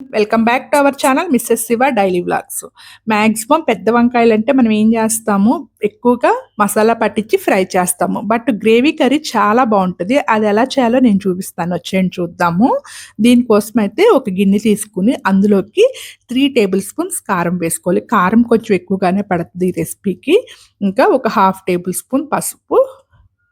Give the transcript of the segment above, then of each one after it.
Welcome back to our channel Mrs Shiva daily vlogs maximum పెద్ద వంకాయలు అంటే మనం ఏం చేస్తాము? ఎక్కువగా మసాలా పట్టించి ఫ్రై చేస్తాము. బట్ గ్రేవీ కర్రీ చాలా బాగుంటుంది. అది ఎలా చేయాలో నేను చూపిస్తాను. వచ్చేయండి చూద్దాము. దీనికోసం అయితే ఒక గిన్నె తీసుకుని అందులోకి త్రీ టేబుల్ స్పూన్స్ కారం వేసుకోవాలి. కారం కొంచెం ఎక్కువగానే పడుతుంది ఈ రెసిపీకి ఇంకా ఒక హాఫ్ టేబుల్ స్పూన్ పసుపు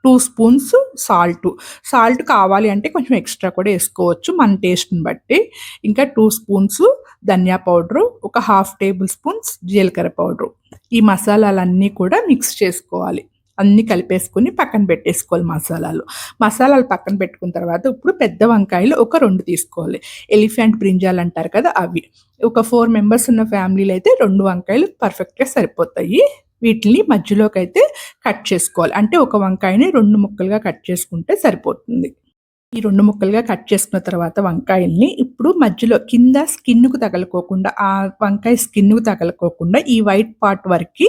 టూ స్పూన్స్ సాల్ట్. సాల్ట్ కావాలి అంటే కొంచెం ఎక్స్ట్రా కూడా వేసుకోవచ్చు మన టేస్ట్ని బట్టి. ఇంకా టూ స్పూన్స్ ధనియా పౌడరు ఒక హాఫ్ టేబుల్ స్పూన్స్ జీలకర్ర పౌడరు. ఈ మసాలాలన్నీ కూడా మిక్స్ చేసుకోవాలి. అన్నీ కలిపేసుకుని పక్కన పెట్టేసుకోవాలి మసాలాలు. మసాలాలు పక్కన పెట్టుకున్న తర్వాత ఇప్పుడు పెద్ద వంకాయలు ఒక రెండు తీసుకోవాలి. ఎలిఫెంట్ బ్రింజాలు అంటారు కదా అవి. ఒక ఫోర్ మెంబర్స్ ఉన్న ఫ్యామిలీలో అయితే రెండు వంకాయలు పర్ఫెక్ట్గా సరిపోతాయి. వీటిని మధ్యలోకి అయితే కట్ చేసుకోవాలి. అంటే ఒక వంకాయని రెండు ముక్కలుగా కట్ చేసుకుంటే సరిపోతుంది. ఈ రెండు ముక్కలుగా కట్ చేసుకున్న తర్వాత వంకాయల్ని ఇప్పుడు మధ్యలో కింద స్కిన్కు తగలకోకుండా ఆ వంకాయ స్కిన్కు తగలకోకుండా ఈ వైట్ పార్ట్ వరకు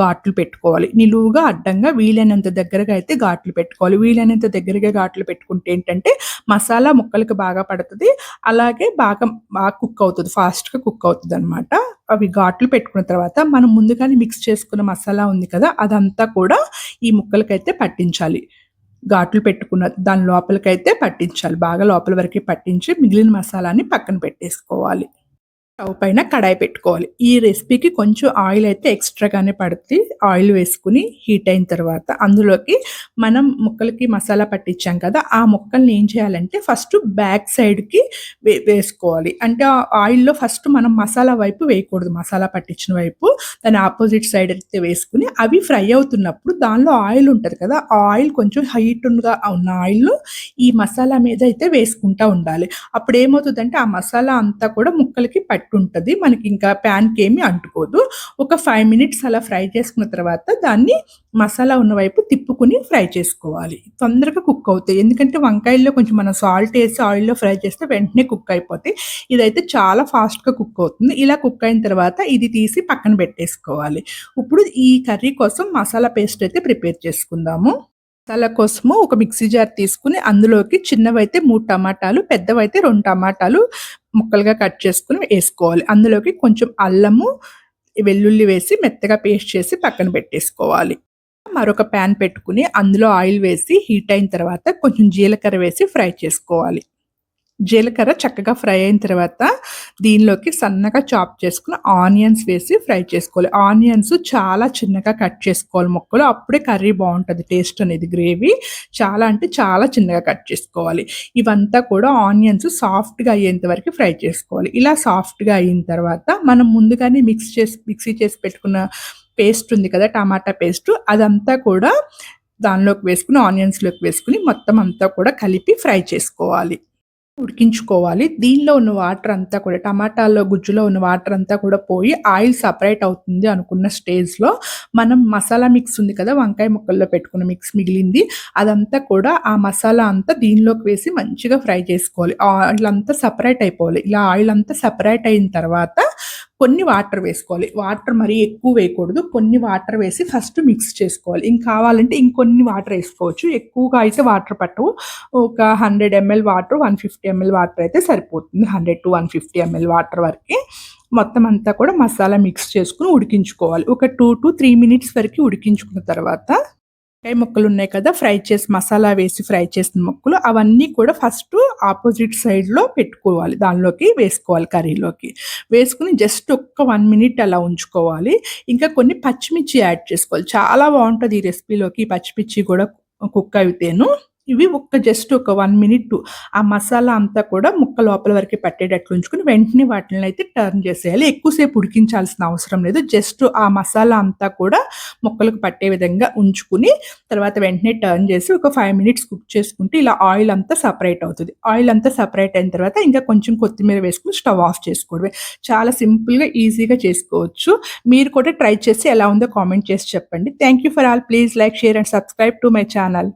ఘాట్లు పెట్టుకోవాలి. నిలువుగా అడ్డంగా వీలైనంత దగ్గరగా అయితే ఘాట్లు పెట్టుకోవాలి. వీలైనంత దగ్గరగా ఘాట్లు పెట్టుకుంటే ఏంటంటే మసాలా ముక్కలకు బాగా పడుతుంది. అలాగే బాగా బాగా కుక్ అవుతుంది. ఫాస్ట్గా కుక్ అవుతుంది అనమాట అవి ఘాట్లు పెట్టుకున్న తర్వాత మనం ముందుగానే మిక్స్ చేసుకున్న మసాలా ఉంది కదా అదంతా కూడా ఈ ముక్కలకైతే పట్టించాలి. ఘాట్లు పెట్టుకున్న దాని లోపలికైతే పట్టించాలి. బాగా లోపల వరకు పట్టించి మిగిలిన మసాలాని పక్కన పెట్టేసుకోవాలి. స్టవ్ పైన కడాయి పెట్టుకోవాలి. ఈ రెసిపీకి కొంచెం ఆయిల్ అయితే ఎక్స్ట్రాగానే పడుతుంది. ఆయిల్ వేసుకుని హీట్ అయిన తర్వాత అందులోకి మనం ముక్కలకి మసాలా పట్టించాం కదా ఆ ముక్కల్ని ఏం చేయాలంటే ఫస్ట్ బ్యాక్ సైడ్కి వే వేసుకోవాలి. అంటే ఆ ఆయిల్లో ఫస్ట్ మనం మసాలా వైపు వేయకూడదు మసాలా పట్టించిన వైపు. దాని ఆపోజిట్ సైడ్ అయితే వేసుకుని అవి ఫ్రై అవుతున్నప్పుడు దానిలో ఆయిల్ ఉంటుంది కదా ఆ ఆయిల్ కొంచెం హీట్గా ఉన్న ఆయిల్ ఈ మసాలా మీద అయితే వేసుకుంటూ ఉండాలి. అప్పుడు ఏమవుతుందంటే ఆ మసాలా అంతా కూడా ముక్కలకి పట్టుంటుంది మనకి ఇంకా ప్యాన్కి ఏమి అంటుకోదు. ఒక ఫైవ్ మినిట్స్ అలా ఫ్రై చేసుకున్న తర్వాత దాన్ని మసాలా ఉన్న వైపు తిప్పుకుని ఫ్రై చేసుకోవాలి. తొందరగా కుక్ అవుతాయి. ఎందుకంటే వంకాయల్లో కొంచెం మనం సాల్ట్ వేసి ఆయిల్లో ఫ్రై చేస్తే వెంటనే కుక్ అయిపోతాయి. ఇదైతే చాలా ఫాస్ట్గా కుక్ అవుతుంది. ఇలా కుక్ అయిన తర్వాత ఇది తీసి పక్కన పెట్టేసుకోవాలి. ఇప్పుడు ఈ కర్రీ కోసం మసాలా పేస్ట్ అయితే ప్రిపేర్ చేసుకుందాము. మసాలా కోసము ఒక మిక్సీ జార్ తీసుకుని అందులోకి చిన్నవైతే మూడు టమాటాలు పెద్దవైతే రెండు టమాటాలు ముక్కలుగా కట్ చేసుకుని వేసుకోవాలి. అందులోకి కొంచెం అల్లము వెల్లుల్లి వేసి మెత్తగా పేస్ట్ చేసి పక్కన పెట్టేసుకోవాలి. మరొక ప్యాన్ పెట్టుకుని అందులో ఆయిల్ వేసి హీట్ అయిన తర్వాత కొంచెం జీలకర్ర వేసి ఫ్రై చేసుకోవాలి. జీలకర్ర చక్కగా ఫ్రై అయిన తర్వాత దీనిలోకి సన్నగా చాప్ చేసుకుని ఆనియన్స్ వేసి ఫ్రై చేసుకోవాలి. ఆనియన్స్ చాలా చిన్నగా కట్ చేసుకోవాలి ముక్కలు. అప్పుడే కర్రీ బాగుంటుంది టేస్ట్ అనేది గ్రేవీ చాలా అంటే చాలా చిన్నగా కట్ చేసుకోవాలి. ఇవంతా కూడా ఆనియన్స్ సాఫ్ట్గా అయ్యేంత వరకు ఫ్రై చేసుకోవాలి. ఇలా సాఫ్ట్గా అయిన తర్వాత మనం ముందుగానే మిక్స్ చేసి మిక్సీ చేసి పెట్టుకున్న పేస్ట్ ఉంది కదా టమాటా పేస్ట్ అదంతా కూడా దానిలోకి వేసుకుని ఆనియన్స్లోకి వేసుకుని మొత్తం అంతా కూడా కలిపి ఫ్రై చేసుకోవాలి. ఉడికించుకోవాలి. దీనిలో ఉన్న వాటర్ అంతా కూడా టమాటాల్లో గుజ్జులో ఉన్న వాటర్ అంతా కూడా పోయి ఆయిల్ సపరేట్ అవుతుంది అనుకున్న స్టేజ్లో మనం మసాలా మిక్స్ ఉంది కదా వంకాయ ముక్కల్లో పెట్టుకున్న మిక్స్ మిగిలింది అదంతా కూడా ఆ మసాలా అంతా దీనిలోకి వేసి మంచిగా ఫ్రై చేసుకోవాలి. ఆయిల్ అంతా సపరేట్ అయిపోవాలి. ఇలా ఆయిల్ అంతా సపరేట్ అయిన తర్వాత కొన్ని వాటర్ వేసుకోవాలి. వాటర్ మరీ ఎక్కువ వేయకూడదు. కొన్ని వాటర్ వేసి ఫస్ట్ మిక్స్ చేసుకోవాలి. ఇంక కావాలంటే ఇంకొన్ని వాటర్ వేసుకోవచ్చు. ఎక్కువగా అయితే వాటర్ పట్టవు. ఒక hundred ML water one fifty ML water అయితే సరిపోతుంది. Hundred to one fifty ML water వరకు మొత్తం అంతా కూడా మసాలా మిక్స్ చేసుకుని ఉడికించుకోవాలి. ఒక టూ టు త్రీ మినిట్స్ వరకు ఉడికించుకున్న తర్వాత వంకాయ ముక్కలు ఉన్నాయి కదా ఫ్రై చేసి మసాలా వేసి ఫ్రై చేసిన ముక్కలు అవన్నీ కూడా ఫస్ట్ ఆపోజిట్ సైడ్లో పెట్టుకోవాలి. దానిలోకి వేసుకోవాలి కర్రీలోకి. వేసుకుని జస్ట్ ఒక్క వన్ మినిట్ అలా ఉంచుకోవాలి. ఇంకా కొన్ని పచ్చిమిర్చి యాడ్ చేసుకోవాలి. చాలా బాగుంటుంది ఈ రెసిపీలోకి. పచ్చిమిర్చి కూడా కుక్ అయితేను ఇవి ఒక్క జస్ట్ ఒక వన్ మినిట్ ఆ మసాలా అంతా కూడా ముక్క లోపల వరకు పట్టేటట్లు ఉంచుకుని వెంటనే వాటిని అయితే టర్న్ చేసేయాలి. ఎక్కువసేపు ఉడికించాల్సిన అవసరం లేదు. జస్ట్ ఆ మసాలా అంతా కూడా ముక్కలకు పట్టే విధంగా ఉంచుకుని తర్వాత వెంటనే టర్న్ చేసి ఒక ఫైవ్ మినిట్స్ కుక్ చేసుకుంటే ఇలా ఆయిల్ అంతా సపరేట్ అవుతుంది. ఆయిల్ అంతా సపరేట్ అయిన తర్వాత ఇంకా కొంచెం కొత్తిమీర వేసుకుని స్టవ్ ఆఫ్ చేసుకోవడమే. చాలా సింపుల్గా ఈజీగా చేసుకోవచ్చు. మీరు కూడా ట్రై చేసి ఎలా ఉందో కామెంట్ చేసి చెప్పండి. Thank you for all please like share and subscribe to my channel